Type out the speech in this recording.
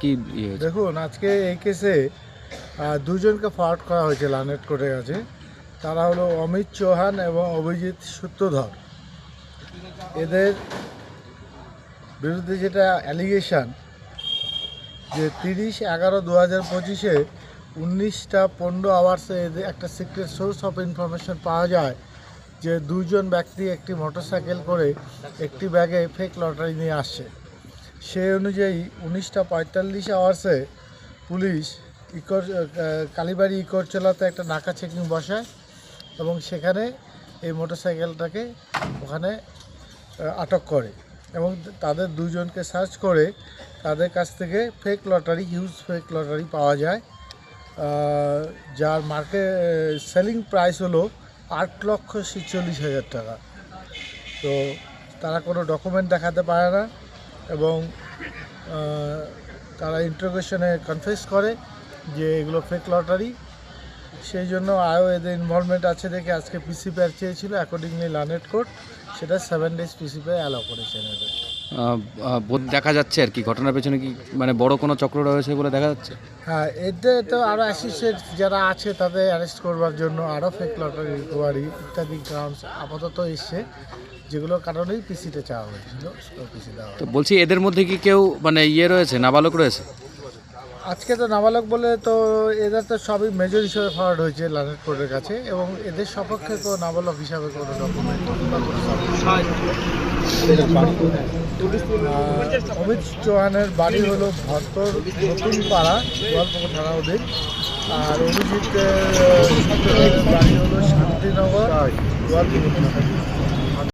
কি ইয়ে দেখুন, আজকে এই কেসে দুজনকে ফরওয়ার্ড করা হয়েছে লানেট কোর্টের কাছে। তারা হলো অমিত চৌহান এবং অভিজিৎ সূত্রধর। এদের বিরুদ্ধে যেটা অ্যালিগেশন যে তিরিশ এগারো দু হাজার পঁচিশে উনিশটা পনেরো আওয়ার্সে এদের একটা সিক্রেট সোর্স অফ ইনফরমেশন পাওয়া যায়, যে দুজন ব্যক্তি একটি মোটরসাইকেল করে একটি ব্যাগে ফেক লটারি নিয়ে আসছে। সেই অনুযায়ী উনিশটা পঁয়তাল্লিশ আওয়ার্সে পুলিশ ইকর কালীবাড়ি ইকরচলাতে একটা নাকা চেকিং বসায় এবং সেখানে এই মোটরসাইকেলটাকে ওখানে আটক করে এবং তাদের দুজনকে সার্চ করে তাদের কাছ থেকে fake lottery huge fake lottery পাওয়া যায়। যার মার্কে সেলিং প্রাইস হলো আট লক্ষ ছিচল্লিশ হাজার টাকা। তো তারা কোনো ডকুমেন্ট দেখাতে পারে না। এবং তারা ইন্টারোগেশনে কনফেস করে যে এগুলো ফেক লটারি সেই জন্য আরও এদের ইনভলভমেন্ট আছে দেখে আজকে পিসি পেয়ার চেয়েছিল অ্যাকর্ডিংলি লানেট কোর্ট সেটা seven days PC prayer allow করেছেন এদের দেখা যাচ্ছে আর কি ঘটনার পেছনে কি মানে বড় কোনো চক্র রয়েছে বলে দেখা যাচ্ছে? হ্যাঁ এদের তো আরও অ্যাসোসিয়েট যারা আছে তাদের অ্যারেস্ট করবার জন্য আরও ফেক লটারি রিকভারি ইত্যাদি গ্রাউন্ডস আপাতত এসছে। যেগুলোর কারণেই পিসিটা চাওয়া হয়েছিল পিসি দেওয়া তো বলছি এদের মধ্যে কি কেউ মানে ইয়ে রয়েছে নাবালক রয়েছে? আজকে তো নাবালক বলে তো এদের তো সবই মেজর হিসেবে ফরওয়ার্ড হয়েছে লানেট কোর্টের কাছে এবং এদের সপক্ষে তো নাবালক হিসাবে কোনো ডকুমেন্ট বা কোনো অমিত চৌহানের বাড়ি হলো ভরতর নতুন পাড়া গোয়ালপুকুর থানা অধীন। আর অভিজিৎ বাড়ি হলো শান্তিনগর থানা